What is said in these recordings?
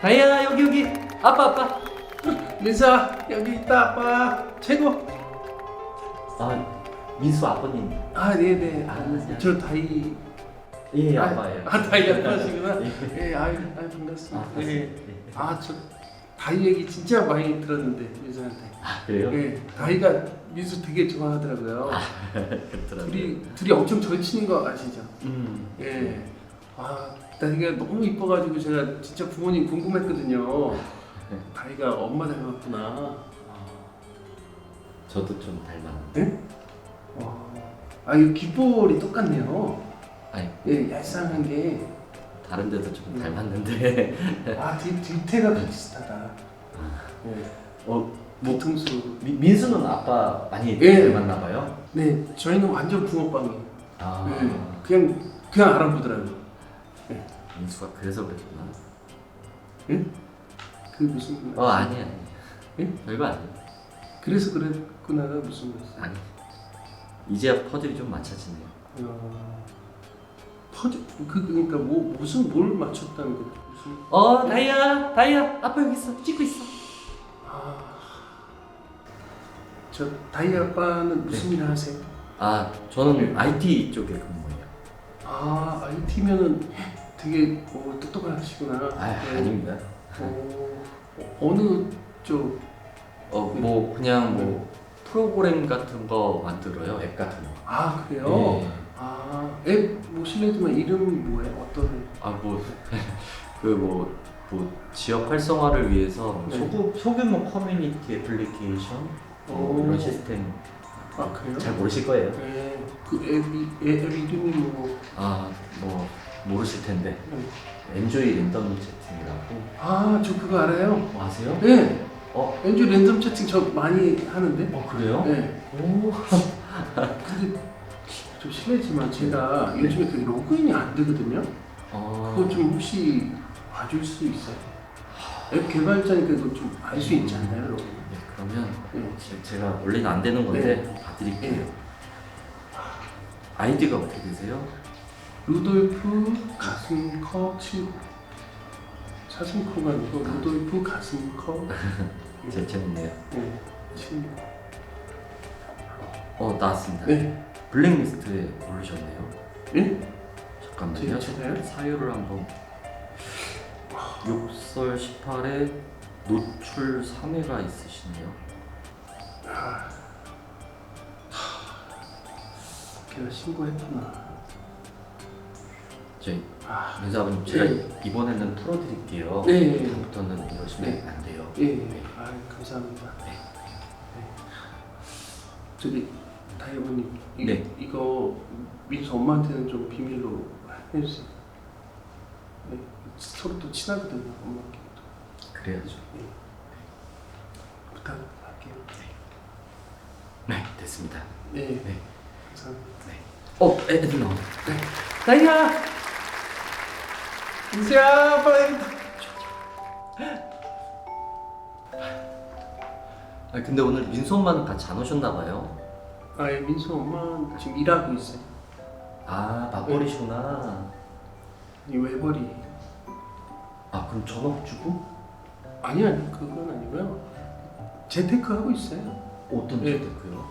다이아 여기 여기 아빠 아빠 민사 여기 있다 아빠 최고. 아 민수 아버님 아 네네. 아, 아, 안녕하세요. 저 다이. 예 아, 아빠예요 아 다이 아빠시구나. 예. 예, 아유, 아유 반갑습니다. 아, 예. 네. 아저 다이 얘기 진짜 많이 들었는데 민수한테. 아 그래요? 예, 다이가 민수 되게 좋아하더라고요. 그렇더라고요 둘이 둘이 엄청 절친인 거 아시죠? 음 예. 아, 다이가 너무 이뻐가지고 제가 진짜 부모님 궁금했거든요. 다이가 엄마 닮았구나. 저도 좀 닮았는데 와. 아, 이 귓볼이 똑같네요. 아니 예, 얄쌍한 게. 다른 데도 좀 음. 닮았는데 아, 뒤, 뒤태가 비슷하다. 예. 어 뭐, 뒤통수. 미, 민수는 아빠 많이 예. 닮았나 봐요 네, 저희는 완전 붕어빵이에요. 아 예, 그냥, 그냥 알아보더라고요. 민수가 그래서 그랬구나? 그 무슨. 어 아니 아니. 예? 별거 아니에요. 그래서 그랬구나가 무슨 말이야? 아니. 이제야 퍼즐이 좀 맞춰지네요. 어, 퍼즐 그 그러니까 뭐 무슨 뭘 맞췄다는 거 무슨? 어 다이아 다이아. 아빠 여기 있어. 찍고 있어. 아저 다이 아빠는 무슨 일 하세요? 아 저는 IT 쪽에 근무해요. 아 IT면은 되게 어, 똑똑하시구나. 아 네. 아닙니다 어, 어느 쪽? 어 뭐 그냥 뭐 프로그램 같은 거 만들어요 앱 같은 거 아 그래요? 네. 아 앱뭐 실례지만 이름이 뭐예요? 어떤 앱? 아뭐 그뭐 뭐 지역 활성화를 위해서 네. 소규, 소규모 커뮤니티 애플리케이션 뭐 오. 이런 시스템 아 그래요? 잘 모르실 거예요. 네. 그 앱이 앱, 앱 이름이 뭐? 아뭐 모르실 텐데 네. 엔조이 랜덤 채팅이라고 아 저 그거 알아요? 뭐 아세요? 네. 어? 엔조 랜덤 채팅 저 많이 하는데. 어 그래요? 네. 오. 근데 좀 실례지만 제가 네. 요즘에 그 로그인이 안 되거든요. 어. 그거 좀 혹시 봐줄 수 있어요? 앱 개발자니까 이거 좀 알 수 있지 않나요, 로그인? 네, 그러면 네. 제- 제가 원래는 안 되는 건데 봐드릴게요. 네. 아이디가 어떻게 되세요? 루돌프 가슴커 친구. 사슴커가 아니고 루돌프 가슴커 제 재밌네요. 네, 친구. 어 나왔습니다. 네. 블랙리스트에 오르셨네요. 예? 잠깐만요. 제- 제가요? 사유를 한번 6설 18에 노출 3회가 있으시네요. 걔가 신고했구나. 저희 아, 민수 아버님 제가 네. 이번에는 풀어드릴게요. 네. 다음부터는 이러시면 네. 안 돼요. 예, 예. 아, 감사합니다. 네. 네. 저기 다이버님, 이, 네. 이거 민수 엄마한테는 좀 비밀로 해주세요. 네, 서로 또 친하거든요, 엄마끼리도. 그래야죠. 부탁할게요. 네, 됐습니다. 네, 네. 감사합니다. 어, 애들 나온다. 네. 다이야! 민수야, 빨리. 아 근데 오늘 민수 엄마는 같이 안 오셨나 봐요. 아, 예, 민수 엄마 지금 일하고 있어요. 아 맞벌이시구나. 이 외벌이. 아 그럼 전업 주부? 아니, 아니, 그건 아니고요. 재테크 하고 있어요. 어떤 네. 재테크요?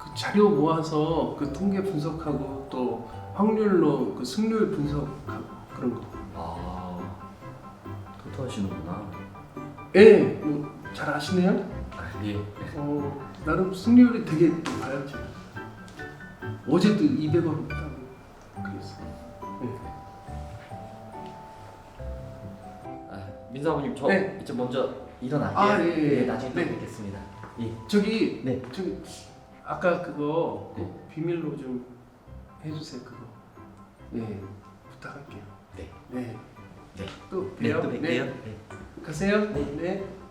그 자료 모아서 그 통계 분석하고 또 확률로 그 승률 분석하고 그런 거. 하시는구나. 예, 뭐 잘 아시네요? 아 예. 어, 나름 승률이 되게 높아요 지금. 어제도 200원 했다고 그랬어. 아 민수 아버님 저 네. 이제 먼저 일어날게요. 아, 예, 예, 예. 나중에 네. 또 뵙겠습니다. 예. 저기, 네. 저기 아까 그거 네. 비밀로 좀 해주세요 그거. 네, 부탁할게요. 네. 네. 네. 또 네. 또 뵐게요. 네. 네. 가세요. 네. 네.